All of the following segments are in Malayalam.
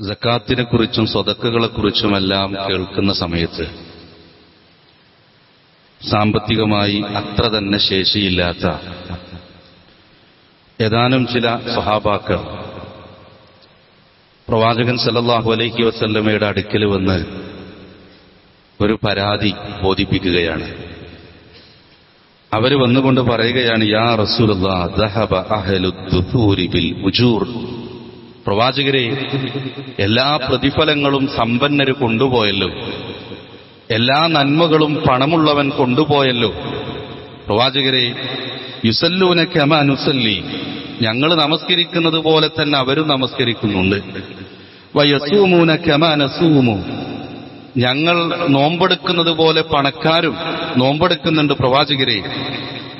ജക്കാത്തിനെ കുറിച്ചും സ്വതക്കുകളെ കുറിച്ചുമെല്ലാം കേൾക്കുന്ന സമയത്ത് സാമ്പത്തികമായി അത്ര തന്നെ ശേഷിയില്ലാത്ത ഏതാനും ചില സ്വഹാബാക്കൾ പ്രവാചകൻ സല്ലാഹു അലൈഹി വസല്ലമ്മയുടെ അടുക്കൽ വന്ന് ഒരു പരാതി ബോധിപ്പിക്കുകയാണ്. അവർ വന്നുകൊണ്ട് പറയുകയാണ് യാ റസൂലുള്ളാ പ്രവാചകരെ എല്ലാ പ്രതിഫലങ്ങളും സമ്പന്നര് കൊണ്ടുപോയല്ലോ. എല്ലാ നന്മകളും പണമുള്ളവൻ കൊണ്ടുപോയല്ലോ. പ്രവാചകരെ യുസല്ലൂന കമ അനുസല്ലി ഞങ്ങൾ നമസ്കരിക്കുന്നത് പോലെ തന്നെ അവരും നമസ്കരിക്കുന്നുണ്ട്. വയസൂമൂന കമ അനസൂമു ഞങ്ങൾ നോമ്പെടുക്കുന്നത് പോലെ പണക്കാരും നോമ്പെടുക്കുന്നുണ്ട് പ്രവാചകരെ.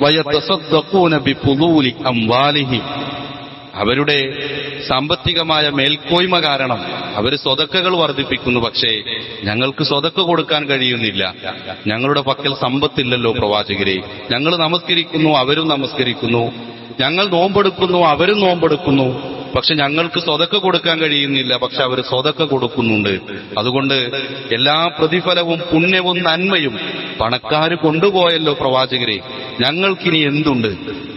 വയത്തസദ്ദഖൂന പുതൂലി അംവാലിഹി അവരുടെ സാമ്പത്തികമായ മേൽക്കോയ്മ കാരണം അവർ സ്വതക്കകൾ വർദ്ധിപ്പിക്കുന്നു. പക്ഷേ ഞങ്ങൾക്ക് സ്വതക്ക കൊടുക്കാൻ കഴിയുന്നില്ല. ഞങ്ങളുടെ പക്കൽ സമ്പത്തില്ലല്ലോ പ്രവാചകരെ. ഞങ്ങൾ നമസ്കരിക്കുന്നു അവരും നമസ്കരിക്കുന്നു. ഞങ്ങൾ നോമ്പെടുക്കുന്നു അവരും നോമ്പെടുക്കുന്നു. പക്ഷെ ഞങ്ങൾക്ക് സ്വതക്ക കൊടുക്കാൻ കഴിയുന്നില്ല. പക്ഷെ അവർ സ്വതക്ക കൊടുക്കുന്നുണ്ട്. അതുകൊണ്ട് എല്ലാ പ്രതിഫലവും പുണ്യവും നന്മയും പണക്കാർ കൊണ്ടുപോയല്ലോ പ്രവാചകരെ. ഞങ്ങൾക്കിനി എന്തുണ്ട്?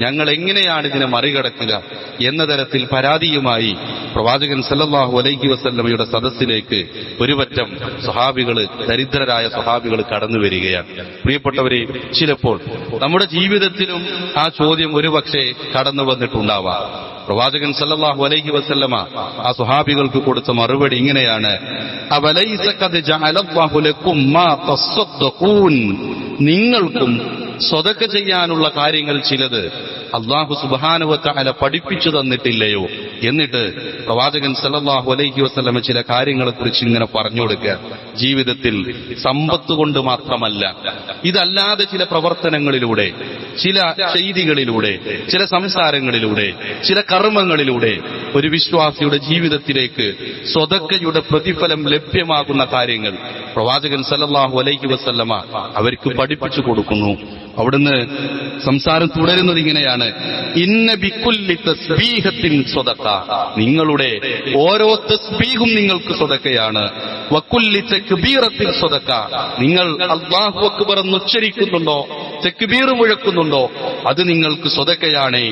ഞങ്ങൾ എങ്ങനെയാണ് ഇതിനെ മറികടക്കുക എന്ന തരത്തിൽ പരാതിയുമായി പ്രവാചകൻ സല്ലാഹു അലൈഹി വസല്ലമയുടെ സദസ്സിലേക്ക് ഒരുപറ്റം സ്വഹാബികൾ ദരിദ്രരായ സ്വഹാബികൾ കടന്നു വരികയാണ്. പ്രിയപ്പെട്ടവരെ ചിലപ്പോൾ നമ്മുടെ ജീവിതത്തിലും ആ ചോദ്യം ഒരുപക്ഷെ കടന്നു വന്നിട്ടുണ്ടാവാം. പ്രവാചകൻ സല്ലാഹു അലൈഹി വസല്ലമ ആ സുഹാബികൾക്ക് കൊടുത്ത മറുപടി ഇങ്ങനെയാണ് നിങ്ങൾക്കും സ്വതക്ക ചെയ്യാനുള്ള കാര്യങ്ങൾ ചിലത് അള്ളാഹു സുബാനുവത്തല പഠിപ്പിച്ചു തന്നിട്ടില്ലയോ? എന്നിട്ട് പ്രവാചകൻ സല്ലാഹു അലൈഹി വസ്ലമ ചില കാര്യങ്ങളെ കുറിച്ച് ഇങ്ങനെ പറഞ്ഞു കൊടുക്കുക. ജീവിതത്തിൽ സമ്പത്ത് കൊണ്ട് മാത്രമല്ല ഇതല്ലാതെ ചില പ്രവർത്തനങ്ങളിലൂടെ ചില ചെയ്തികളിലൂടെ ചില സംസാരങ്ങളിലൂടെ ചില കർമ്മങ്ങളിലൂടെ ഒരു വിശ്വാസിയുടെ ജീവിതത്തിലേക്ക് സ്വതക്കയുടെ പ്രതിഫലം ലഭ്യമാകുന്ന കാര്യങ്ങൾ പ്രവാചകൻ സല്ലാഹു അലൈഹി വസ്ലമ അവർക്ക് പഠിപ്പിച്ചു കൊടുക്കുന്നു. അവിടുന്ന് സംസാരം തുടരുന്നത് ഇങ്ങനെയാണ് ഇന്ന ബിക്കുല്ലി തസ്ബീഹത്തിൻ സ്വതക്ക നിങ്ങളുടെ ഓരോ തസ്ബീഹും നിങ്ങൾക്ക് സ്വതക്കയാണ് വക്കുല്ലി തെക്ബീറത്തിൻ സ്വതക്ക നിങ്ങൾ അള്ളാഹു അക്ബർ എന്ന് ഉച്ചരിക്കുന്നുണ്ടോ? തെക്ബീർ മുഴക്കുന്നുണ്ടോ? അത് നിങ്ങൾക്ക് സ്വതക്കയാണ്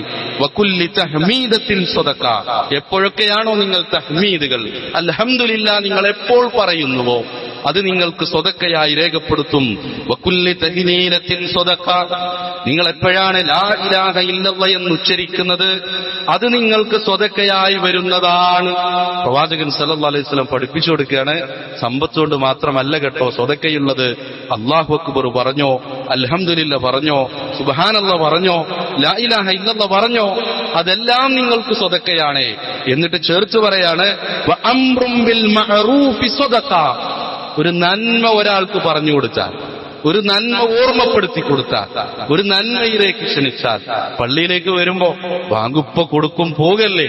വക്കുല്ലി തഹ്മീദത്തിൻ സ്വതക്ക എപ്പോഴൊക്കെയാണോ നിങ്ങൾ തഹ്മീദുകൾ? അൽഹംദുലില്ലാ നിങ്ങൾ എപ്പോൾ പറയുന്നുവോ? അത് നിങ്ങൾക്ക് സ്വതക്കയായി രേഖപ്പെടുത്തും. നിങ്ങൾ എപ്പോഴാണ് ലാ ഇലാഹ എന്ന് ഉച്ചരിക്കുന്നത്? അത് നിങ്ങൾക്ക് സ്വതക്കയായി വരുന്നതാണ്. പ്രവാചകൻ സല്ലല്ലാഹി അലൈഹി വസല്ലം പഠിപ്പിച്ചു കൊടുക്കുകയാണ്. സമ്പത്ത് കൊണ്ട് മാത്രമല്ല കേട്ടോ സ്വതക്കയുള്ളത്. അള്ളാഹു അക്ബർ പറഞ്ഞോ അലഹമില്ല പറഞ്ഞോ സുബാനല്ല പറഞ്ഞോ ലാ ഇലാഹ പറഞ്ഞോ അതെല്ലാം നിങ്ങൾക്ക് സ്വതക്കയാണ്. എന്നിട്ട് ചേർത്ത് പറയാണ് ഒരു നന്മ ഒരാൾക്ക് പറഞ്ഞു കൊടുത്താൽ ഒരു നന്മ ഓർമ്മപ്പെടുത്തി കൊടുത്താൽ ഒരു നന്മയിലേക്ക് ക്ഷണിച്ചാൽ പള്ളിയിലേക്ക് വരുമ്പോ വാങ്ങുപ്പ കൊടുക്കും പോകല്ലേ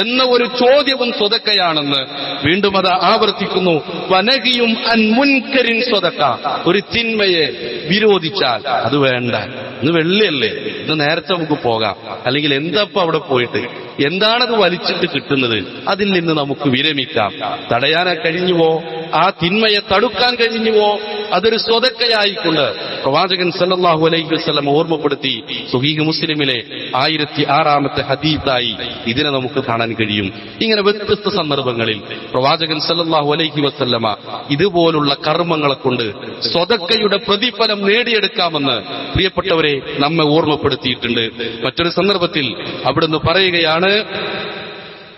എന്ന ഒരു ചോദ്യവും സ്വതക്കയാണെന്ന് വീണ്ടും അത് ആവർത്തിക്കുന്നു. വനകിയും അൻ മുൻകരിൻ സ്വതക്ക. ഒരു തിന്മയെ വിരോധിച്ചാൽ അത് വേണ്ട. ഇന്ന് വെള്ളിയല്ലേ. ഇന്ന് നേരത്തെ നമുക്ക് പോകാം. അല്ലെങ്കിൽ എന്താപ്പ അവിടെ പോയിട്ട്? എന്താണത് വലിച്ചിട്ട് കിട്ടുന്നത്? അതിൽ നിന്ന് നമുക്ക് വിരമിക്കാം. തടയാനാ കഴിഞ്ഞുവോ? ആ തിന്മയെ തടുക്കാൻ കഴിഞ്ഞുവോ? അതൊരു സ്വതക്കയായിക്കൊണ്ട് പ്രവാചകൻ സല്ലാഹു അലൈഹി വസ്ലം ഓർമ്മപ്പെടുത്തി സുഹീഹ് മുസ്ലിമിലെ ആയിരത്തി ആറാമത്തെ ഹദീസായി ഇതിനെ നമുക്ക് കാണാൻ കഴിയും. ഇങ്ങനെ വ്യത്യസ്ത സന്ദർഭങ്ങളിൽ പ്രവാചകൻ സല്ലാഹു അലൈഹി വസല്ലമ ഇതുപോലുള്ള കർമ്മങ്ങളെ കൊണ്ട് സ്വതക്കയുടെ പ്രതിഫലം നേടിയെടുക്കാമെന്ന് പ്രിയപ്പെട്ടവരെ നമ്മെ ഓർമ്മപ്പെടുത്തിയിട്ടുണ്ട്. മറ്റൊരു സന്ദർഭത്തിൽ അവിടുന്ന് പറയുകയാണ്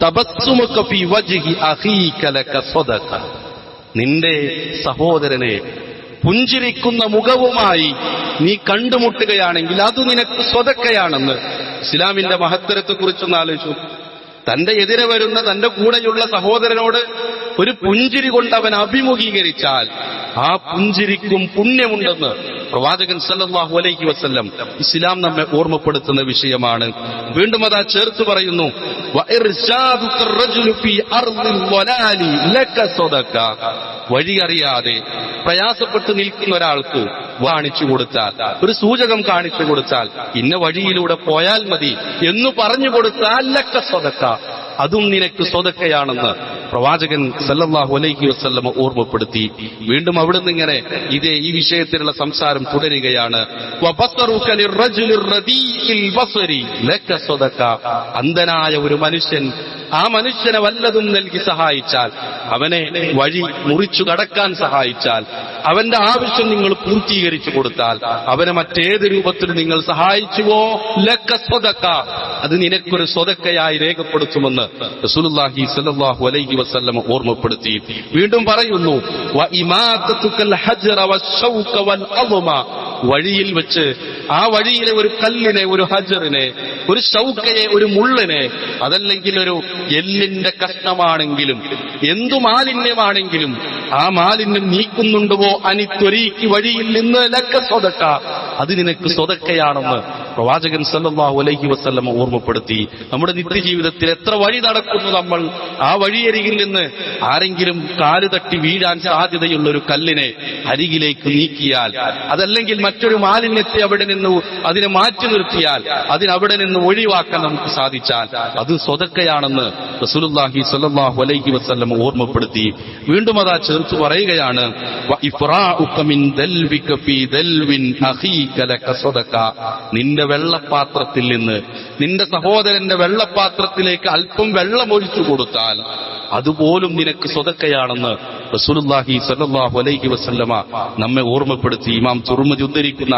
തബസ്സുമുക നിന്റെ സഹോദരനെ പുഞ്ചിരിക്കുന്ന മുഖവുമായി നീ കണ്ടുമുട്ടുകയാണെങ്കിൽ അത് നിനക്ക് സ്വതക്കയാണെന്ന് ഇസ്ലാമിന്റെ മഹത്തരത്തെക്കുറിച്ചൊന്ന് ആലോചിച്ചു. തന്റെ എതിരെ വരുന്ന തന്റെ കൂടെയുള്ള സഹോദരനോട് ഒരു പുഞ്ചിരി കൊണ്ട് അവൻ അഭിമുഖീകരിച്ചാൽ ആ പുഞ്ചിരിക്കും പുണ്യമുണ്ടെന്ന് പ്രവാചകൻ സല്ലാഹു അലൈഹി വസ്ല്ലം ഇസ്ലാം നമ്മെ ഓർമ്മപ്പെടുത്തുന്ന വിഷയമാണ്. വീണ്ടും അതാ ചേർത്ത് പറയുന്നു വഴി അറിയാതെ പ്രയാസപ്പെട്ട് നിൽക്കുന്ന ഒരാൾക്ക് കാണിച്ചു കൊടുത്താൽ ഒരു സൂചകം കാണിച്ചു കൊടുത്താൽ ഇന്ന വഴിയിലൂടെ പോയാൽ മതി എന്ന് പറഞ്ഞു കൊടുത്താൽ ലക്ക സ്വതക്ക അതും നിനക്ക് സ്വതക്കയാണെന്ന് പ്രവാചകൻ സല്ലല്ലാഹു അലൈഹി വസല്ലമ ഓർമ്മപ്പെടുത്തി. വീണ്ടും അവിടുന്ന് ഇങ്ങനെ ഇതേ ഈ വിഷയത്തിലുള്ള സംസാരം തുടരുകയാണ്. അന്ധനായ ഒരു മനുഷ്യൻ ആ മനുഷ്യനെ വല്ലതും നൽകി സഹായിച്ചാൽ അവനെ വഴി മുറിച്ചു കടക്കാൻ സഹായിച്ചാൽ അവന്റെ ആവശ്യം നിങ്ങൾ പൂർത്തീകരിച്ചു കൊടുത്താൽ അവനെ മറ്റേത് രൂപത്തിൽ നിങ്ങൾ സഹായിച്ചുവോ? ലക്ക സ്വതക്ക. അത് നിനക്കൊരു സ്വതക്കയായി രേഖപ്പെടുത്തുമെന്ന് റസൂലുള്ളാഹി സ്വല്ലല്ലാഹു അലൈഹി വസല്ലം ഓർമ്മപ്പെടുത്തി. വീണ്ടും പറയുന്നു വൽ വഴിയിൽ വെച്ച് ആ വഴിയിലെ ഒരു കല്ലിനെ ഒരു ഹജറിനെ ഒരു ശൗക്കയെ ഒരു മുള്ളിനെ അതല്ലെങ്കിൽ ഒരു എല്ലിന്റെ കഷ്ണമാണെങ്കിലും എന്തു മാലിന്യമാണെങ്കിലും ആ മാലിന്യം നീക്കുന്നുണ്ടോ അനിത്വരീക്ക് വഴിയിൽ നിന്ന് ലക്ക സ്വതക്ക. അത് നിനക്ക് സ്വതക്കയാണെന്ന് പ്രവാചകൻ സല്ലാഹു അലൈഹി വസല്ലം ഓർമ്മപ്പെടുത്തി നമ്മുടെ നിത്യജീവിതത്തിൽ എത്ര വഴി നടക്കുന്നു നമ്മൾ? ആ വഴിയരികിൽ നിന്ന് ആരെങ്കിലും കാൽ തട്ടി വീഴാൻ സാധ്യതയുള്ള ഒരു കല്ലിനെ അരികിലേക്ക് നീക്കിയാൽ അതല്ലെങ്കിൽ മറ്റൊരു മാലിന്യത്തെ അവിടെ നിന്ന് അതിനെ മാറ്റി നിർത്തിയാൽ അതിനവിടെ നിന്ന് ഒഴിവാക്കാൻ നമുക്ക് സാധിച്ചാൽ അത് സ്വതക്കയാണെന്ന് റസൂലുള്ളാഹി സല്ലാഹു അലൈഹി വസല്ലം ഓർമ്മപ്പെടുത്തി വീണ്ടും അതാ ചേർത്ത് പറയുകയാണ് വ നിന്റെ വെള്ളപ്പാത്രത്തിൽ നിന്ന് നിന്റെ സഹോദരന്റെ വെള്ളപ്പാത്രത്തിലേക്ക് അല്പം വെള്ളം ഒഴിച്ചു കൊടുത്താൽ അതുപോലും നിനക്ക് സ്വതക്കയാണെന്ന് റസൂലുള്ളാഹി സ്വല്ലല്ലാഹു അലൈഹി വസല്ലമ നമ്മെ ഓർമ്മപ്പെടുത്തി ഇമാം തുറമുതി ഉദ്ധരിക്കുന്ന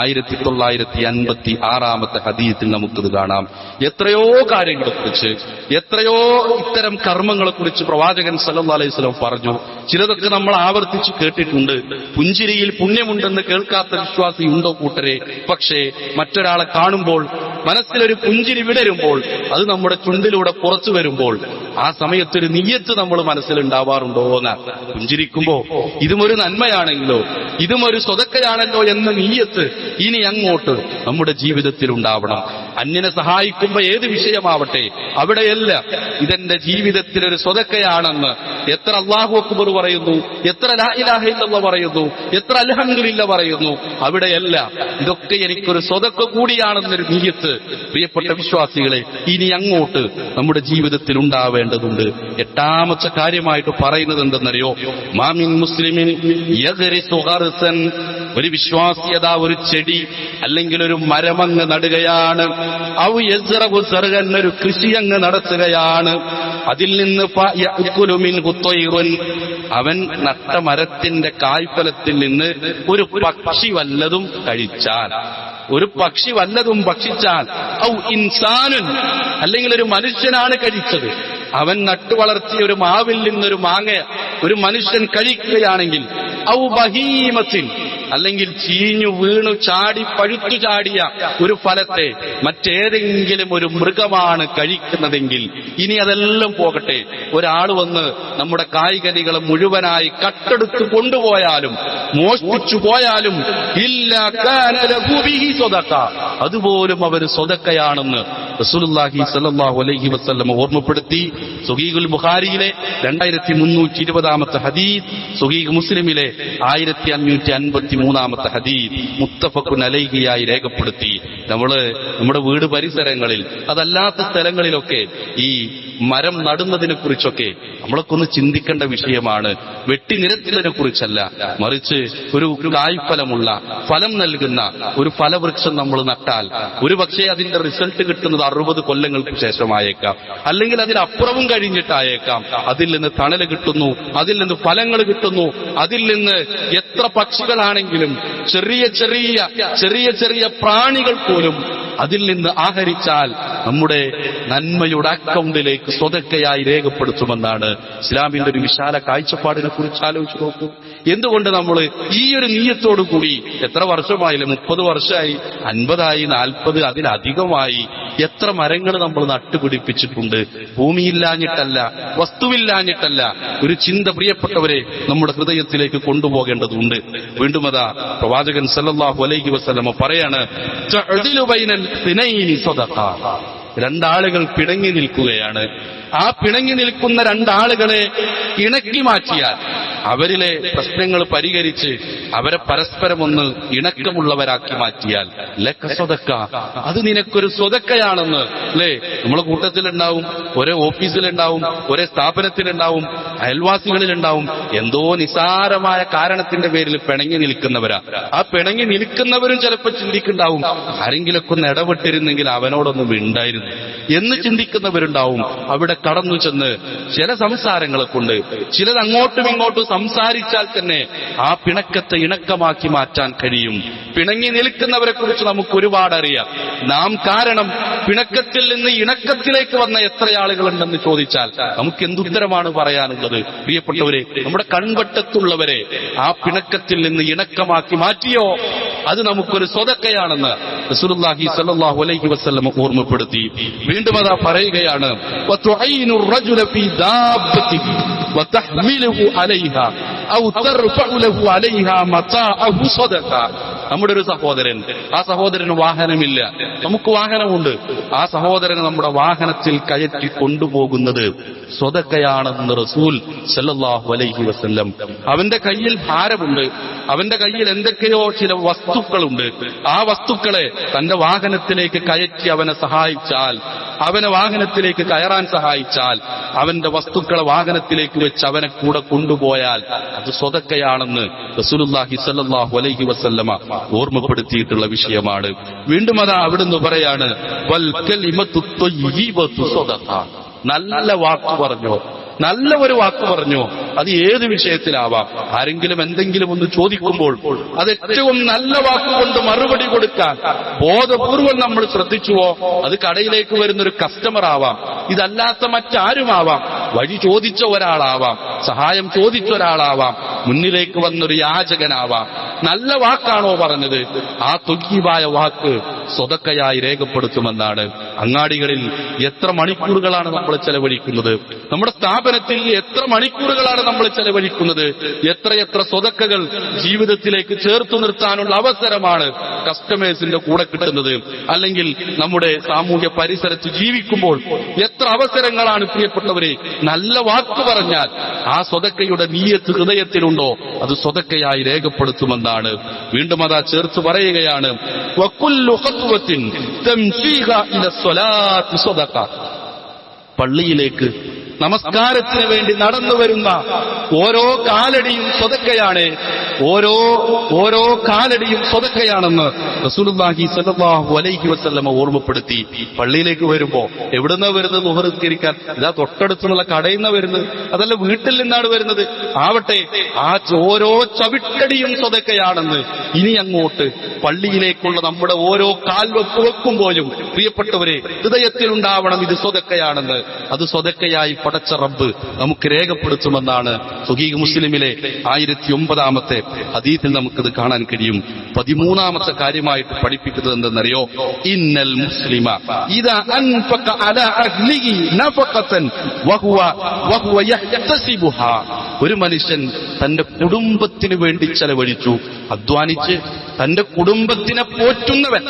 ആയിരത്തി തൊള്ളായിരത്തി അൻപത്തി ആറാമത്തെ നമുക്കിത് കാണാം. എത്രയോ കാര്യങ്ങളെക്കുറിച്ച് എത്രയോ ഇത്തരം കർമ്മങ്ങളെക്കുറിച്ച് പ്രവാചകൻ സല്ലാ അലൈഹി വസല്ലം പറഞ്ഞു. ചിലതൊക്കെ നമ്മൾ ആവർത്തിച്ച് കേട്ടിട്ടുണ്ട്. പുഞ്ചിരിയിൽ പുണ്യമുണ്ടെന്ന് കേൾക്കാത്ത വിശ്വാസി ഉണ്ടോ കൂട്ടരെ? പക്ഷേ മറ്റൊരാളെ കാണുമ്പോൾ മനസ്സിലൊരു പുഞ്ചിരി വിടരുമ്പോൾ അത് നമ്മുടെ ചുണ്ടിലൂടെ പുറത്തു വരുമ്പോൾ ആ സമയത്തൊരു നീയത്ത് നമ്മൾ മനസ്സിലുണ്ടാവാറുണ്ടോ എന്ന് പുഞ്ചിരിക്കുമ്പോ ഇതും ഒരു നന്മയാണെങ്കിലോ? ഇതും ഒരു സ്വതക്കയാണല്ലോ എന്ന നീയത്ത് ഇനി അങ്ങോട്ട് നമ്മുടെ ജീവിതത്തിൽ ഉണ്ടാവണം. അന്യനെ സഹായിക്കുമ്പോ ഏത് വിഷയമാവട്ടെ? അവിടെയല്ല. ഇതെന്റെ ജീവിതത്തിൽ ഒരു സ്വതക്കയാണെന്ന് എത്ര അള്ളാഹു അക്ബർ പറയുന്നു എത്ര ലാ ഇലാഹ ഇല്ലല്ലാഹ് പറയുന്നു എത്ര അൽഹംദുലില്ല പറയുന്നു അവിടെയല്ല. ഇതൊക്കെ എനിക്കൊരു സ്വതക്ക കൂടിയാണെന്നൊരു നീയത്ത്. പ്രിയപ്പെട്ട വിശ്വാസികളെ ഇനി അങ്ങോട്ട് നമ്മുടെ ജീവിതത്തിൽ ഉണ്ടാവേണ്ടതുണ്ട്. എട്ടാമത്തെ കാര്യമായിട്ട് പറയുന്നത് എന്തെന്നറിയോ മാമിൻ മുസ്ലിമിൻ ഗർസൻ ഒരു വിശ്വാസ്യത ഒരു ചെടി അല്ലെങ്കിൽ ഒരു മരമങ്ങ് നടുകയാണ്. ഔ യസ്റബു സർഗൻ ഒരു കൃഷി അങ്ങ് നടത്തുകയാണ്. അതിൽ നിന്ന് മിൻഹു ത്വയ്റുൻ. അവൻ നട്ട മരത്തിന്റെ കായ്ഫലത്തിൽ നിന്ന് ഒരു പക്ഷി വല്ലതും കഴിച്ചാൽ ഒരു പക്ഷി വല്ലതും ഭക്ഷിച്ചാൽ ഔ ഇൻസാനുൻ അല്ലെങ്കിൽ ഒരു മനുഷ്യനാണ് കഴിച്ചത്. അവൻ നട്ടുവളർത്തിയ ഒരു മാവിൽ നിന്നൊരു മാങ്ങ ഒരു മനുഷ്യൻ കഴിക്കുകയാണെങ്കിൽ ഔ അല്ലെങ്കിൽ ചീഞ്ഞു വീണു ചാടി പഴുത്തു ചാടിയ ഒരു ഫലത്തെ മറ്റേതെങ്കിലും ഒരു മൃഗമാണ് കഴിക്കുന്നതെങ്കിൽ ഇനി അതെല്ലാം പോകട്ടെ. ഒരാൾ വന്ന് നമ്മുടെ കായികനികൾ മുഴുവനായി കട്ടെടുത്ത് കൊണ്ടുപോയാലും മോഷ്ടിച്ചു പോയാലും ഇല്ല അതുപോലും അവർ സ്വതക്കയാണെന്ന് റസൂലുള്ളാഹി സ്വല്ലല്ലാഹു അലൈഹി വസല്ലം ഓർമ്മപ്പെടുത്തി സുഗീഖുൽ ബുഖാരിയിലെ രണ്ടായിരത്തി മുന്നൂറ്റി ഇരുപതാമത്തെ ഹദീദ് സുഗീഖ് മുസ്ലിമിലെ ആയിരത്തി അഞ്ഞൂറ്റി അൻപത്തി മൂന്നാമത്തെ ഹദീദ് മുത്തഫക്കുൻ അലൈഹിയായി രേഖപ്പെടുത്തി. നമ്മൾ നമ്മുടെ വീട് പരിസരങ്ങളിൽ അതല്ലാത്ത സ്ഥലങ്ങളിലൊക്കെ ഈ മരം നടുന്നതിനെ കുറിച്ചൊക്കെ നമ്മളൊക്കെ ഒന്ന് ചിന്തിക്കേണ്ട വിഷയമാണ്. വെട്ടി നിരത്തുന്നതിനെ കുറിച്ചല്ല. മറിച്ച് ഒരു കായ്ഫലമുള്ള ഫലം നൽകുന്ന ഒരു ഫലവൃക്ഷം നമ്മൾ നട്ടാൽ ഒരു പക്ഷേ അതിന്റെ റിസൾട്ട് കിട്ടുന്നത് അറുപത് കൊല്ലങ്ങൾക്ക് ശേഷമായേക്കാം. അല്ലെങ്കിൽ അതിനപ്പുറവും കഴിഞ്ഞിട്ടായേക്കാം. അതിൽ നിന്ന് തണൽ കിട്ടുന്നു അതിൽ നിന്ന് ഫലങ്ങൾ കിട്ടുന്നു അതിൽ നിന്ന് എത്ര പക്ഷികളാണെങ്കിലും ചെറിയ ചെറിയ ചെറിയ ചെറിയ പ്രാണികൾ പോലും അതിൽ നിന്ന് ആഹരിച്ചാൽ നമ്മുടെ നന്മയുടെ അക്കൗണ്ടിലേക്ക് സ്വതക്കയായി രേഖപ്പെടുത്തുമെന്നാണ് ഇസ്ലാമിന്റെ ഒരു വിശാല കാഴ്ചപ്പാടിനെ കുറിച്ച് ആലോചിച്ച് നോക്കൂ. എന്തുകൊണ്ട് നമ്മൾ ഈ ഒരു നീയത്തോടു കൂടി എത്ര വർഷമായില്ലേ? മുപ്പത് വർഷമായി അൻപതായി നാൽപ്പത് അതിലധികമായി എത്ര മരങ്ങൾ നമ്മൾ നട്ടുപിടിപ്പിച്ചിട്ടുണ്ട്? ഭൂമിയില്ലാഞ്ഞിട്ടല്ല വസ്തുവില്ലാഞ്ഞിട്ടല്ല. ഒരു ചിന്ത പ്രിയപ്പെട്ടവരെ നമ്മുടെ ഹൃദയത്തിലേക്ക് കൊണ്ടുപോകേണ്ടതുണ്ട്. വീണ്ടും അതാ പ്രവാചകൻ സല്ലാഹു അലൈഹി വസ്ലമ പറയാണ് രണ്ടാളുകൾ പിണങ്ങി നിൽക്കുകയാണ്. ആ പിണങ്ങി നിൽക്കുന്ന രണ്ടാളുകളെ ഇണക്കി മാറ്റിയാൽ അവരിലെ പ്രശ്നങ്ങൾ പരിഹരിച്ച് അവരെ പരസ്പരം ഒന്ന് ഇണക്കമുള്ളവരാക്കി മാറ്റിയാൽ. ലക്ക സ്വതക്ക. അത് നിനക്കൊരു സ്വതക്കയാണെന്ന്. അല്ലേ? നമ്മളെ കൂട്ടത്തിലുണ്ടാവും ഒരേ ഓഫീസിലുണ്ടാവും ഒരേ സ്ഥാപനത്തിലുണ്ടാവും അയൽവാസികളിലുണ്ടാവും. എന്തോ നിസാരമായ കാരണത്തിന്റെ പേരിൽ പിണങ്ങി നിൽക്കുന്നവരാ. ആ പിണങ്ങി നിൽക്കുന്നവരും ചിലപ്പോൾ ചിന്തിക്കുണ്ടാവും ആരെങ്കിലൊക്കെ ഒന്ന് ഇടപെട്ടിരുന്നെങ്കിൽ അവനോടൊന്നും ഉണ്ടായിരുന്നു എന്ന് ചിന്തിക്കുന്നവരുണ്ടാവും. അവിടെ കടന്നു ചെന്ന് ചില സംസാരങ്ങളെ കൊണ്ട് ചിലത് അങ്ങോട്ടും ഇങ്ങോട്ടും സംസാരിച്ചാൽ തന്നെ ആ പിണക്കത്തെ ഇണക്കമാക്കി മാറ്റാൻ കഴിയും. പിണങ്ങി നിൽക്കുന്നവരെ കുറിച്ച് നമുക്ക് ഒരുപാട് അറിയാം നാം കാരണം പിണക്കത്തിൽ നിന്ന് ഇണക്കത്തിലേക്ക് വന്ന എത്ര ആളുകളുണ്ടെന്ന് ചോദിച്ചാൽ നമുക്ക് എന്തുത്തരമാണ് പറയാനുള്ളത്? പ്രിയപ്പെട്ടവരെ നമ്മുടെ കൺവട്ടത്തുള്ളവരെ ആ പിണക്കത്തിൽ നിന്ന് ഇണക്കമാക്കി മാറ്റിയോ? അത് നമുക്കൊരു സ്വതക്കയാണെന്ന് റസൂലുള്ളാഹി സ്വല്ലല്ലാഹു അലൈഹി വസല്ലം ഓർമ്മപ്പെടുത്തി വീണ്ടും അതാ പറയുകയാണ് വതുഈനു الرجل في دابته وتحمله عليها أو ترفع له عليها متاعه صدقة നമ്മുടെ ഒരു സഹോദരൻ. ആ സഹോദരന് വാഹനമില്ല. നമുക്ക് വാഹനമുണ്ട്. ആ സഹോദരൻ നമ്മുടെ വാഹനത്തിൽ കയറ്റി കൊണ്ടുപോകുന്നത് സ്വതക്കയാണെന്ന് റസൂൽ സല്ലല്ലാഹു അലൈഹി വസ്ല്ലം. അവന്റെ കയ്യിൽ ഭാരമുണ്ട്. അവന്റെ കയ്യിൽ എന്തൊക്കെയോ ചില വസ്തുക്കളുണ്ട്. ആ വസ്തുക്കളെ തന്റെ വാഹനത്തിലേക്ക് കയറ്റി അവനെ സഹായിച്ചാൽ അവനെ വാഹനത്തിലേക്ക് കയറാൻ സഹായിച്ചാൽ അവന്റെ വസ്തുക്കളെ വാഹനത്തിലേക്ക് വെച്ച് അവനെ കൂടെ കൊണ്ടുപോയാൽ അത് സ്വതക്കയാണെന്ന് റസൂലുള്ളാഹി സല്ലാഹു അലൈഹി വസല്ലമ ഓർമ്മപ്പെടുത്തിയിട്ടുള്ള വിഷയമാണ്. വീണ്ടും അതാ അവിടുന്ന് പറയാണ് നല്ല വാക്ക് പറഞ്ഞോ. നല്ല ഒരു വാക്ക് പറഞ്ഞോ. അത് ഏത് വിഷയത്തിലാവാം? ആരെങ്കിലും എന്തെങ്കിലും ഒന്ന് ചോദിക്കുമ്പോൾ അത് ഏറ്റവും നല്ല വാക്കുകൊണ്ട് മറുപടി കൊടുക്കാൻ ബോധപൂർവം നമ്മൾ ശ്രദ്ധിച്ചുവോ? അത് കടയിലേക്ക് വരുന്ന ഒരു കസ്റ്റമർ ആവാം. ഇതല്ലാത്ത മറ്റാരുമാവാം. വഴി ചോദിച്ച ഒരാളാവാം സഹായം ചോദിച്ച ഒരാളാവാം മുന്നിലേക്ക് വന്നൊരു യാചകനാവാം. നല്ല വാക്കാണോ പറഞ്ഞത്? ആ തുല്യമായ വാക്ക് സ്വതക്കയായി രേഖപ്പെടുത്തുമെന്നാണ്. അങ്ങാടികളിൽ എത്ര മണിക്കൂറുകളാണ് നമ്മൾ ചെലവഴിക്കുന്നത്? നമ്മുടെ സ്ഥാപനത്തിൽ എത്ര മണിക്കൂറുകളാണ് നമ്മൾ ചെലവഴിക്കുന്നത്? എത്രയെത്ര സ്വതക്കകൾ ജീവിതത്തിലേക്ക് ചേർത്തു നിർത്താനുള്ള അവസരമാണ് കസ്റ്റമേഴ്സിന്റെ കൂടെ കിട്ടുന്നത്? അല്ലെങ്കിൽ നമ്മുടെ സാമൂഹ്യ പരിസരത്ത് ജീവിക്കുമ്പോൾ എത്ര അവസരങ്ങളാണ് പ്രിയപ്പെട്ടവരെ നല്ല വാക്ക് പറഞ്ഞാൽ ആ സ്വതക്കയുടെ നീയത്ത് ഹൃദയത്തിലുണ്ടോ അത് സ്വതക്കയായി രേഖപ്പെടുത്തുമെന്നാണ്. വീണ്ടും അതാ ചേർത്ത് പറയുകയാണ് പള്ളിയിലേക്ക് നമസ്കാരത്തിന് വേണ്ടി നടന്നു വരുന്ന ഓരോ കാലടിയും സ്വതക്കയാണ്. ഓരോ ഓരോ കാലടിയും സ്വതക്കയാണെന്ന് റസൂലുള്ളാഹി സ്വല്ലല്ലാഹു അലൈഹി വസല്ലമ ഓർമ്മപ്പെടുത്തി. പള്ളിയിലേക്ക് വരുമ്പോ എവിടുന്ന വരുന്നത് മുഹറിസ്കരിക്കാൻ ഇതാ തൊട്ടടുത്തുള്ള കടയിൽ നിന്ന് വരുന്നത്. അതല്ല വീട്ടിൽ നിന്നാണ് വരുന്നത്. ആവട്ടെ ആ ഓരോ ചവിട്ടടിയും സ്വതക്കയാണെന്ന് ഇനി അങ്ങോട്ട് പള്ളിയിലേക്കുള്ള നമ്മുടെ ഓരോ കാൽവെപ്പ് വെക്കുമ്പോഴും പ്രിയപ്പെട്ടവരെ ഹൃദയത്തിലുണ്ടാവണം ഇത് സ്വതക്കയാണെന്ന്. അത് സ്വതക്കയായി പടച്ച റബ്ബ് നമുക്ക് രേഖപ്പെടുത്തുമെന്നാണ് സുഹീഖ് മുസ്ലിമിലെ ആയിരത്തി ഒമ്പതാമത്തെ അതീതിൽ നമുക്കിത് കാണാൻ കഴിയും. പതിമൂന്നാമത്തെ കാര്യമായിട്ട് പഠിപ്പിക്കുന്നത് എന്തെന്നറിയോ? ഇന്നൽ മുസ്ലിമ ഇതാ അൻഫക അല അഹ്ലിഹി വഹുവ വഹുവ ഒരു മനുഷ്യൻ തന്റെ കുടുംബത്തിന് വേണ്ടി ചെലവഴിച്ചു. അധ്വാനിച്ച് തന്റെ കുടുംബത്തിനെ പോറ്റുന്നവൻ.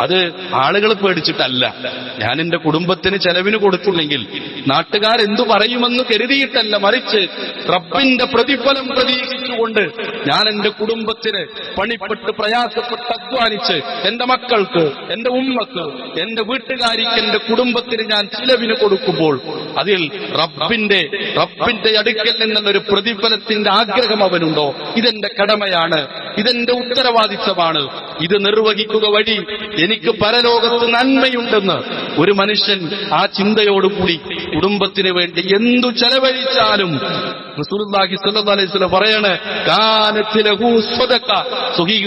അത് ആളുകൾ പേടിച്ചിട്ടല്ല. ഞാൻ എന്റെ കുടുംബത്തിന് ചെലവിന് കൊടുത്തില്ലെങ്കിൽ നാട്ടുകാരെന്തു പറയുമെന്ന് കരുതിയിട്ടല്ല മറിച്ച് റബ്ബിന്റെ പ്രതിഫലം പ്രതീക്ഷിച്ചുകൊണ്ട് ഞാൻ എന്റെ കുടുംബത്തിന് പണിപ്പെട്ട് പ്രയാസപ്പെട്ട് അധ്വാനിച്ച് എന്റെ മക്കൾക്ക് എന്റെ ഉമ്മക്ക് എന്റെ വീട്ടുകാരിക്ക് എന്റെ കുടുംബത്തിന് ഞാൻ ചിലവിന് കൊടുക്കുമ്പോൾ അതിൽ റബ്ബിന്റെ റബ്ബിന്റെ അടുക്കൽ നിന്നുള്ളൊരു പ്രതിഫലത്തിന്റെ ആഗ്രഹം അവനുണ്ടോ? ഇതെന്റെ കടമയാണ്. ഇതെന്റെ ഉത്തരവാദിത്തമാണ് ഇത് നിർവഹിക്കുക വഴി എനിക്ക് പരലോകത്ത് നന്മയുണ്ടെന്ന് ഒരു മനുഷ്യൻ ആ ചിന്തയോടുകൂടി കുടുംബത്തിന് വേണ്ടി എന്തു ചെലവഴിച്ചാലും റസൂലുള്ളാഹി സ്വല്ലല്ലാഹു അലൈഹി വസല്ലം ലഹു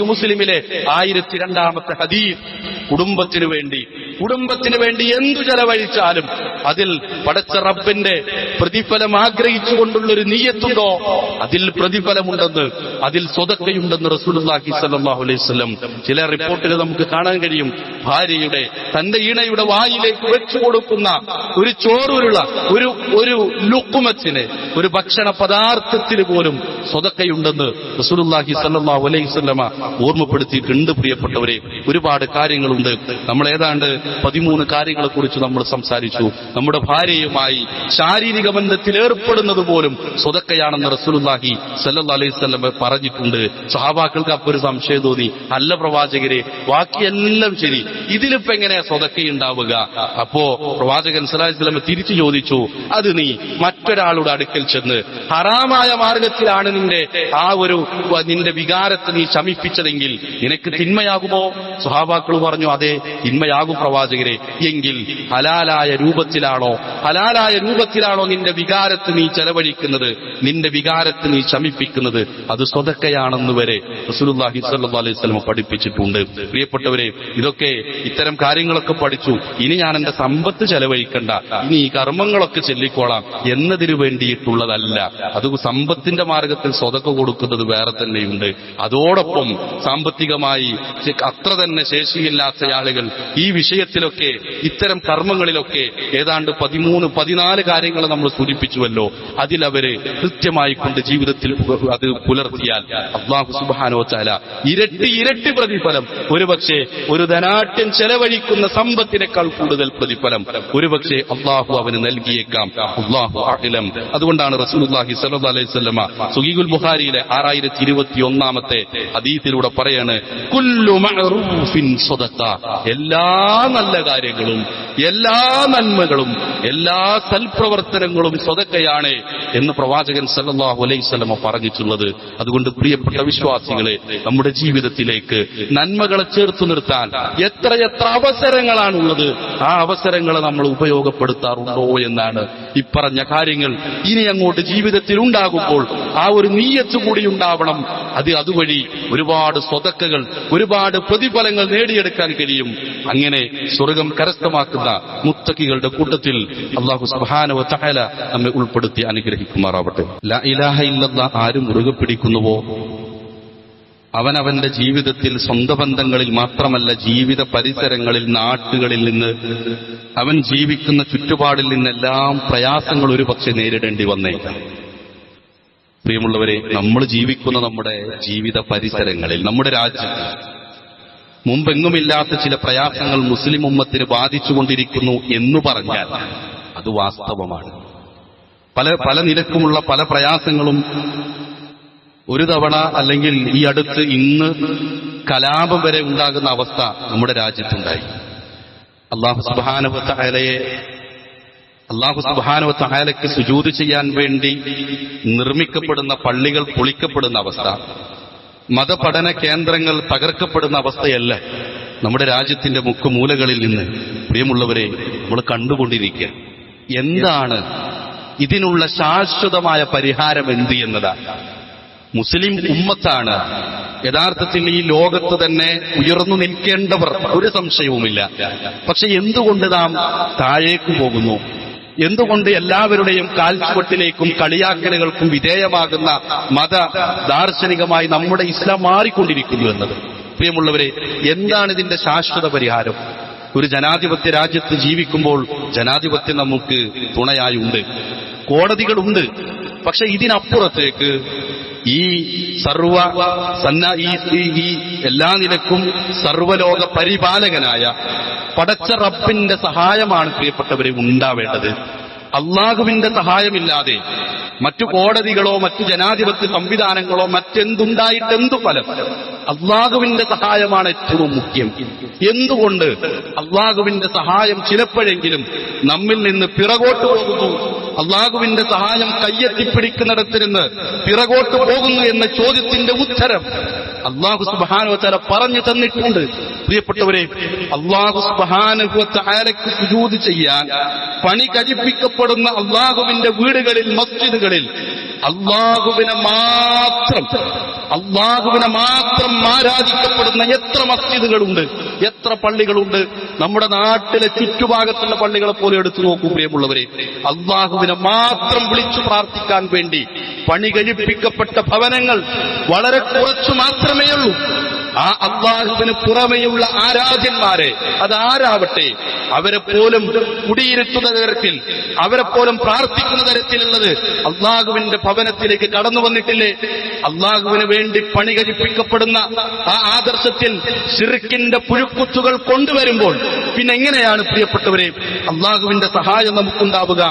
മുസ്ലിമിലെ ആയിരത്തി രണ്ടാമത്തെ ഹദീസ് കുടുംബത്തിന് വേണ്ടി കുടുംബത്തിന് വേണ്ടി എന്തു ചെലവഴിച്ചാലും അതിൽ പടച്ച റബ്ബിന്റെ പ്രതിഫലം ആഗ്രഹിച്ചുകൊണ്ടുള്ള ഒരു നീയത്തുണ്ടോ? അതിൽ പ്രതിഫലമുണ്ടെന്ന് അതിൽ സ്വതക്കയുണ്ടെന്ന് റസൂലുള്ളാഹി സ്വല്ലല്ലാഹു അലൈഹി വസല്ലം ചില റിപ്പോർട്ടുകൾ നമുക്ക് കാണാൻ കഴിയും. ഭാര്യയുടെ തന്റെ ഈണയുടെ വായിലേക്ക് വെച്ചു കൊടുക്കുന്ന ഒരു ചോറുരുള ഒരു ഒരു ലുക്കുമത്തിന് ഒരു ഭക്ഷണ പദാർത്ഥത്തിന് പോലും സ്വതക്കയുണ്ടെന്ന് റസൂലുള്ളാഹി സല്ലല്ലാഹു അലൈഹി വസല്ലമ ഓർമ്മപ്പെടുത്തിയിട്ടുണ്ട് പ്രിയപ്പെട്ടവരെ. ഒരുപാട് കാര്യങ്ങളുണ്ട്. നമ്മൾ ഏതാണ്ട് പതിമൂന്ന് കാര്യങ്ങളെ കുറിച്ച് നമ്മൾ സംസാരിച്ചു. നമ്മുടെ ഭാര്യയുമായി ശാരീരിക ബന്ധത്തിൽ ഏർപ്പെടുന്നത് പോലും സ്വതക്കയാണെന്ന് റസൂലുള്ളാഹി സല്ലല്ലാഹു അലൈഹി വസല്ലമ പറഞ്ഞിട്ടുണ്ട്. സഹാബാക്കൾക്ക് അപ്പോൾ ഒരു സംശയം തോന്നി. അല്ല പ്രവാചകരെ ബാക്കിയെല്ലാം ശരി. ഇതിലിപ്പോ എങ്ങനെയാ സ്വതക്കയുണ്ടാവുക? അപ്പോ പ്രവാചകൻ സലാഹിസ്ലമ തിരിച്ചു ചോദിച്ചു. അത് നീ മറ്റൊരാളുടെ അടുക്കൽ ചെന്ന് ഹറാമായ മാർഗത്തിലാണ് നിന്റെ ആ ഒരു നിന്റെ വികാരത്തെ നീ ശമിപ്പിച്ചതെങ്കിൽ നിനക്ക് തിന്മയാകുമോ? സ്വഹാബാക്കൾ പറഞ്ഞു അതെ തിന്മയാകും പ്രവാചകരെ എങ്കിൽ ഹലാലായ രൂപത്തിലാണോ? ഹലാലായ രൂപത്തിലാണോ നിന്റെ വികാരത്ത് നീ ചെലവഴിക്കുന്നത്? നിന്റെ വികാരത്ത് നീ ശമിപ്പിക്കുന്നത്? അത് സ്വതക്കയാണെന്ന് വരെ റസൂലുള്ളാഹി സ്വല്ലല്ലാഹു അലൈഹി വസല്ലം പഠിപ്പിച്ചിട്ടുണ്ട്. പ്രിയപ്പെട്ടവരെ ഇതൊക്കെ ഇത്തരം കാര്യങ്ങളൊക്കെ പഠിച്ചു. ഇനി ഞാൻ എന്റെ സമ്പത്ത് ചെലവഴിക്കണ്ട. ഇനി ഈ കർമ്മങ്ങളൊക്കെ ചെല്ലിക്കോളാം. എന്നതിനു വേണ്ടിയിട്ടുള്ളതല്ല. അത് സമ്പത്തിന്റെ മാർഗത്തിൽ സ്വതക്ക കൊടുക്കുന്നത് വേറെ തന്നെയുണ്ട്. അതോടൊപ്പം സാമ്പത്തികമായി അത്ര തന്നെ ശേഷിയില്ലാത്ത ആളുകൾ ഈ വിഷയത്തിലൊക്കെ ഇത്തരം കർമ്മങ്ങളിലൊക്കെ ഏതാണ്ട് പതിമൂന്ന് പതിനാല് കാര്യങ്ങൾ നമ്മൾ സൂചിപ്പിച്ചുവല്ലോ. അതിലവര് കൃത്യമായി കൊണ്ട് ജീവിതത്തിൽ അത് പുലർത്തിയാൽ അള്ളാഹു സുബാനോ ചാല ഇരട്ടി ഇരട്ടി പ്രതിഫലം. ഒരുപക്ഷെ ഒരു ധനാട്യം ചെലവഴിക്കുന്ന സമ്പത്തിനേക്കാൾ കൂടുതൽ പ്രതിഫലം. ഒരുപക്ഷെ അള്ളാഹു അവന് നൽകിയേക്കാം. അള്ളാഹു അഖിലം അതുകൊണ്ടാണ് റസൂലുള്ളാഹി സ്വല്ലല്ലാഹു അലൈഹി വസല്ലമ സുഹീഖുൽ ബുഖാരിയിലെ ആറായിരത്തി ഇരുപത്തി ഒന്നാമത്തെ അതീതിലൂടെ പറയാണ് കുല്ലു മഅറൂഫിൻ എല്ലാ നല്ല കാര്യങ്ങളും എല്ലാ നന്മകളും എല്ലാ സൽപ്രവർത്തനങ്ങളും സ്വതക്കയാണ്. എന്ന് പ്രവാചകൻ സല്ലാഹു അലൈഹി വസല്ലമ പറഞ്ഞിട്ടുള്ളത്. അതുകൊണ്ട് പ്രിയപ്പെട്ട വിശ്വാസികളെ നമ്മുടെ ജീവിതത്തിലേക്ക് നന്മകളെ ചേർത്തു നിർത്താൻ എത്രയെത്ര അവസരങ്ങളാണുള്ളത്. ആ അവസരങ്ങളെ നമ്മൾ ഉപയോഗപ്പെടുത്താറുണ്ടോ എന്നാണ് ഇപ്പറഞ്ഞ കാര്യങ്ങൾ. ഇനി അങ്ങോട്ട് ജീവിതത്തിൽ ഉണ്ടാകുമ്പോൾ ആ ഒരു നീയത്ത് കൂടി ഉണ്ടാവണം. അത് അതുവഴി ഒരുപാട് സ്വതക്കകൾ ഒരുപാട് പ്രതിഫലങ്ങൾ നേടിയെടുക്കാൻ കഴിയും. അങ്ങനെ സ്വർഗം കരസ്ഥമാക്കുന്ന മുത്തക്കികളുടെ കൂട്ടത്തിൽ അള്ളാഹു സുബ്ഹാനഹു ചഹല നമ്മെ ഉൾപ്പെടുത്തി അനുഗ്രഹിക്കുമാറാവട്ടെ ലാ ഇലാഹ ഇല്ലല്ലാഹ് ആരും മുറുകെ പിടിക്കുന്നുവോ? അവൻ അവന്റെ ജീവിതത്തിൽ സ്വന്തം ബന്ധങ്ങളിൽ മാത്രമല്ല ജീവിത പരിസരങ്ങളിൽ നാട്ടുകളിൽ നിന്ന് അവൻ ജീവിക്കുന്ന ചുറ്റുപാടിൽ നിന്നെല്ലാം പ്രയാസങ്ങൾ ഒരു പക്ഷെ നേരിടേണ്ടി വന്നേക്കാം പ്രിയമുള്ളവരെ നമ്മൾ ജീവിക്കുന്ന നമ്മുടെ ജീവിത പരിസരങ്ങളിൽ നമ്മുടെ രാജ്യത്ത് മുമ്പെങ്ങുമില്ലാത്ത ചില പ്രയാസങ്ങൾ മുസ്ലിം ഉമ്മത്തിന് ബാധിച്ചുകൊണ്ടിരിക്കുന്നു എന്ന് പറഞ്ഞാൽ അത് വാസ്തവമാണ്. പല പല നിരക്കുമുള്ള പല പ്രയാസങ്ങളും ഒരു തവണ അല്ലെങ്കിൽ ഈ അടുത്ത് ഇന്ന് കലാപം വരെ ഉണ്ടാകുന്ന അവസ്ഥ നമ്മുടെ രാജ്യത്തുണ്ടായി. അള്ളാഹു സുബാനുവത്തലയെ അള്ളാഹു സുബാനുവത്തലയ്ക്ക് സുജൂത് ചെയ്യാൻ വേണ്ടി നിർമ്മിക്കപ്പെടുന്ന പള്ളികൾ പൊളിക്കപ്പെടുന്ന അവസ്ഥ മതപഠന കേന്ദ്രങ്ങൾ തകർക്കപ്പെടുന്ന അവസ്ഥയല്ല നമ്മുടെ രാജ്യത്തിന്റെ മുക്കുമൂലകളിൽ നിന്ന്. പ്രിയമുള്ളവരെ നമ്മൾ കണ്ടുകൊണ്ടിരിക്കുക. എന്താണ് ഇതിനുള്ള ശാശ്വതമായ പരിഹാരം എന്ത് എന്നതാണ്. മുസ്ലിം ഉമ്മത്താണ്. യഥാർത്ഥത്തിൽ ഈ ലോകത്ത് തന്നെ ഉയർന്നു നിൽക്കേണ്ടവർ ഒരു സംശയവുമില്ല. പക്ഷെ എന്തുകൊണ്ട് നാം താഴേക്ക് പോകുന്നു? എന്തുകൊണ്ട് എല്ലാവരുടെയും കാൽച്ചുവട്ടിലേക്കും കളിയാക്കലുകൾക്കും വിധേയമാകുന്ന മത ദാർശനികമായി നമ്മുടെ ഇസ്ലാം മാറിക്കൊണ്ടിരിക്കുന്നു എന്നത്? പ്രിയമുള്ളവരെ എന്താണ് ഇതിന്റെ ശാശ്വത പരിഹാരം? ഒരു ജനാധിപത്യ രാജ്യത്ത് ജീവിക്കുമ്പോൾ ജനാധിപത്യം നമുക്ക് തുണയായുണ്ട് കോടതികളുണ്ട്. പക്ഷെ ഇതിനപ്പുറത്തേക്ക് ഈ സർവ സന്ന ഈ എല്ലാ നിലക്കും സർവലോക പരിപാലകനായ പടച്ച റബ്ബിന്റെ സഹായമാണ് പ്രിയപ്പെട്ടവരെ ഉണ്ടാവേണ്ടത്. അള്ളാഹുവിന്റെ സഹായമില്ലാതെ മറ്റു കോടതികളോ മറ്റു ജനാധിപത്യ സംവിധാനങ്ങളോ മറ്റെന്തുണ്ടായിട്ട് എന്തു ഫലം? അള്ളാഹുവിന്റെ സഹായമാണ് ഏറ്റവും മുഖ്യം. എന്തുകൊണ്ട് അള്ളാഹുവിന്റെ സഹായം ചിലപ്പോഴെങ്കിലും നമ്മിൽ നിന്ന് പിറകോട്ട് പോകുന്നു? അള്ളാഹുവിന്റെ സഹായം കയ്യെത്തിപ്പിടിക്കുന്നിടത്തിരുന്ന് പിറകോട്ട് പോകുന്നു എന്ന ചോദ്യത്തിന്റെ ഉത്തരം അള്ളാഹു സുബാനുവല പറഞ്ഞു തന്നിട്ടുണ്ട്. പ്രിയപ്പെട്ടവരെ അള്ളാഹു സുബാനുവലക്ക് സുജൂത് ചെയ്യാൻ പണി കഴിപ്പിക്കപ്പെടുന്ന അള്ളാഹുവിന്റെ വീടുകളിൽ മസ്ജിദുകളിൽ അള്ളാഹുവിനെ മാത്രം അള്ളാഹുവിനെ മാത്രം ആരാധിക്കപ്പെടുന്ന എത്ര മസ്ജിദുകളുണ്ട് എത്ര പള്ളികളുണ്ട് നമ്മുടെ നാട്ടിലെ ചുറ്റുഭാഗത്തുള്ള പള്ളികളെ പോലെ എടുത്തു നോക്കൂ പ്രിയമുള്ളവരെ. അള്ളാഹുവിനെ മാത്രം വിളിച്ചു പ്രാർത്ഥിക്കാൻ വേണ്ടി പണി കഴിപ്പിക്കപ്പെട്ട ഭവനങ്ങൾ വളരെ കുറച്ചു മാത്രമേ ഉള്ളൂ ആ അള്ളാഹുവിന് പുറമെയുള്ള ആരാധ്യന്മാരെ അതാരാവട്ടെ അവരെ പോലും കുടിയിരുത്തുന്ന തരത്തിൽ അവരെ പോലും പ്രാർത്ഥിക്കുന്ന തരത്തിലുള്ളത് അള്ളാഹുവിന്റെ ഭവനത്തിലേക്ക് കടന്നു വന്നിട്ടില്ലേ? അള്ളാഹുവിന് വേണ്ടി പണി കഴിപ്പിക്കപ്പെടുന്ന ആ ആദർശത്തിൽ സിറുക്കിന്റെ പുഴുക്കുത്തുകൾ കൊണ്ടുവരുമ്പോൾ പിന്നെ എങ്ങനെയാണ് പ്രിയപ്പെട്ടവരെ അള്ളാഹുവിന്റെ സഹായം നമുക്കുണ്ടാവുക?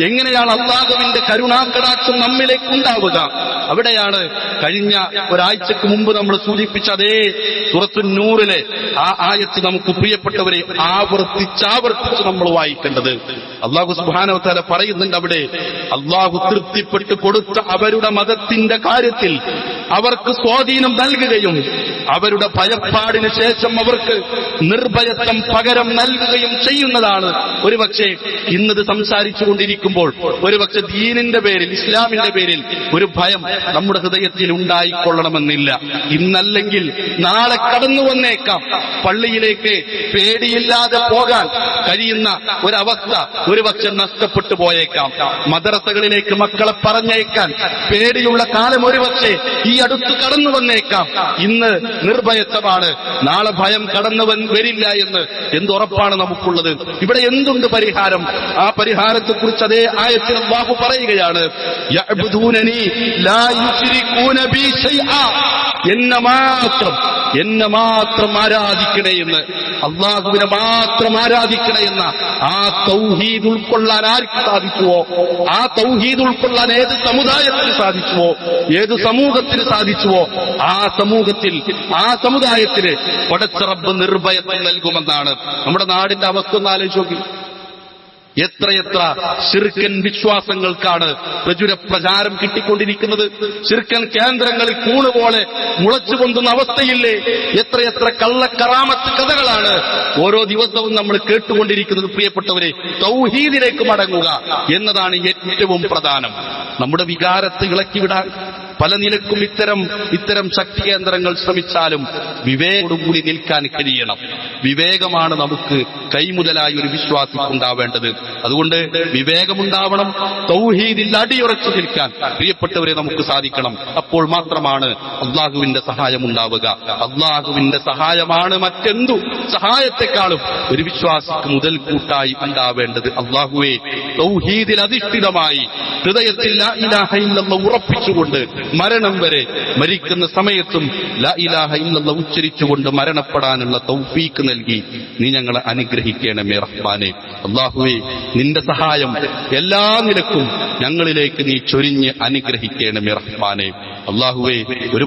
എങ്ങനെയാണ് അള്ളാഹുവിന്റെ കരുണാകടാക്ഷം നമ്മിലേക്ക് ഉണ്ടാവുക അവിടെയാണ് കഴിഞ്ഞ ഒരാഴ്ചക്ക് മുമ്പ് നമ്മൾ സൂചിപ്പിച്ച അതേ സുറത്തു നൂറിലെ ആ ആയത്ത് നമുക്ക് പ്രിയപ്പെട്ടവരെ ആവർത്തിച്ചാവർത്തിച്ച് നമ്മൾ വായിക്കേണ്ടത്. അള്ളാഹു സുഹാനവത്താല പറയുന്നുണ്ട് അവിടെ അള്ളാഹു തൃപ്തിപ്പെട്ട് കൊടുത്ത അവരുടെ മതത്തിന്റെ കാര്യത്തിൽ അവർക്ക് സ്വാധീനം നൽകുകയും അവരുടെ ഭയപ്പാടിന് ശേഷം അവർക്ക് നിർഭയത്വം പകരം നൽകുകയും ചെയ്യുന്നതാണ്. ഒരുപക്ഷെ ഇന്നത് സംസാരിച്ചു കൊണ്ടിരിക്കുമ്പോൾ ഒരുപക്ഷെ ദീനിന്റെ പേരിൽ ഇസ്ലാമിന്റെ പേരിൽ ഒരു ഭയം നമ്മുടെ ഹൃദയത്തിൽ ഉണ്ടായിക്കൊള്ളണമെന്നില്ല. ഇന്നല്ലെങ്കിൽ നാളെ കടന്നു വന്നേക്കാം. പള്ളിയിലേക്ക് പേടിയില്ലാതെ പോകാൻ കഴിയുന്ന ഒരവസ്ഥ ഒരുപക്ഷെ നഷ്ടപ്പെട്ടു പോയേക്കാം. മദ്രസകളിലേക്ക് മക്കളെ പറഞ്ഞേക്കാൻ പേടിയുള്ള കാലം ഒരുപക്ഷെ ഈ അടുത്ത് കടന്നു വന്നേക്കാം. ഇന്ന് നിർഭയത്വമാണ്. നാളെ ഭയം കടന്നു വരില്ല എന്ന് എന്തുറപ്പാണ് നമുക്കുള്ളത്? ഇവിടെ എന്തുണ്ട് പരിഹാരം? ആ പരിഹാരത്തെ കുറിച്ച് അതേ ആയത്തിൽ ബാബു പറയുകയാണ്. എന്നെ മാത്രം എന്നെ മാത്രം ആരാധിക്കണേ എന്ന് അള്ളാഹുവിനെ മാത്രം ആരാധിക്കണേ എന്ന ആ തൗഹീദ് ഉൾക്കൊള്ളാൻ ആർക്ക് സാധിക്കുവോ? ആ തൗഹീദ് ഉൾക്കൊള്ളാൻ ഏത് സമുദായത്തിന് സാധിച്ചുവോ ഏത് സമൂഹത്തിന് സാധിച്ചുവോ ആ സമൂഹത്തിൽ ആ സമുദായത്തിന് പടച്ചറബ് നിർഭയത്വം നൽകുമെന്നാണ്. നമ്മുടെ നാടിന്റെ അവസ്ഥ ഒന്ന് ആലോചിച്ച് നോക്കി. എത്രയെത്ര ശിർക്കൻ വിശ്വാസങ്ങൾക്കാണ് പ്രചുര പ്രചാരം കിട്ടിക്കൊണ്ടിരിക്കുന്നത്. ശിർക്കൻ കേന്ദ്രങ്ങളിൽ കൂണുപോലെ മുളച്ചു പൊന്തുന്ന അവസ്ഥയില്ലേ? എത്രയെത്ര കള്ളക്കറാമത്ത് കഥകളാണ് ഓരോ ദിവസവും നമ്മൾ കേട്ടുകൊണ്ടിരിക്കുന്നത്. പ്രിയപ്പെട്ടവരെ തൗഹീദിലേക്ക് മടങ്ങുക എന്നതാണ് ഏറ്റവും പ്രധാനം. നമ്മുടെ വികാരത്തെ ഇളക്കിവിടാൻ പല നിലക്കും ഇത്തരം ഇത്തരം ശക്തി കേന്ദ്രങ്ങൾ ശ്രമിച്ചാലും വിവേകോടുകൂടി നിൽക്കാൻ കഴിയണം. വിവേകമാണ് നമുക്ക് കൈമുതലായി ഒരു വിശ്വാസം ഉണ്ടാവേണ്ടത്. അതുകൊണ്ട് വിവേകമുണ്ടാവണം തൗഹീദിൽ അടിയുറച്ചു നിൽക്കാൻ പ്രിയപ്പെട്ടവരെ നമുക്ക് സാധിക്കണം. അപ്പോൾ മാത്രമാണ് അള്ളാഹുവിന്റെ സഹായം ഉണ്ടാവുക. അള്ളാഹുവിന്റെ സഹായമാണ് മറ്റെന്തു സഹായത്തെക്കാളും ഒരു വിശ്വാസിക്ക് മുതൽ കൂട്ടായി ഉണ്ടാവേണ്ടത്. അള്ളാഹുവെ അധിഷ്ഠിതമായി ഹൃദയത്തിൽ ഉറപ്പിച്ചുകൊണ്ട് മരണം വരെ മരിക്കുന്ന സമയത്തും ലാ ഇലാഹ ഇല്ലല്ലാഹ് ഉച്ചരിച്ചുകൊണ്ട് മരണപ്പെടാനുള്ള തൗഫീക്ക് നൽകി. നീ ഞങ്ങളെ അനുഗ്രഹിക്കണമേ റഹ്മാനെ. അള്ളാഹുവെ നിന്റെ സഹായം എല്ലാ നിലക്കും ഞങ്ങളിലേക്ക് നീ ചൊരിഞ്ഞ് അനുഗ്രഹിക്കണമേ റഹ്മാനെ. അള്ളാഹുവെ ഒരു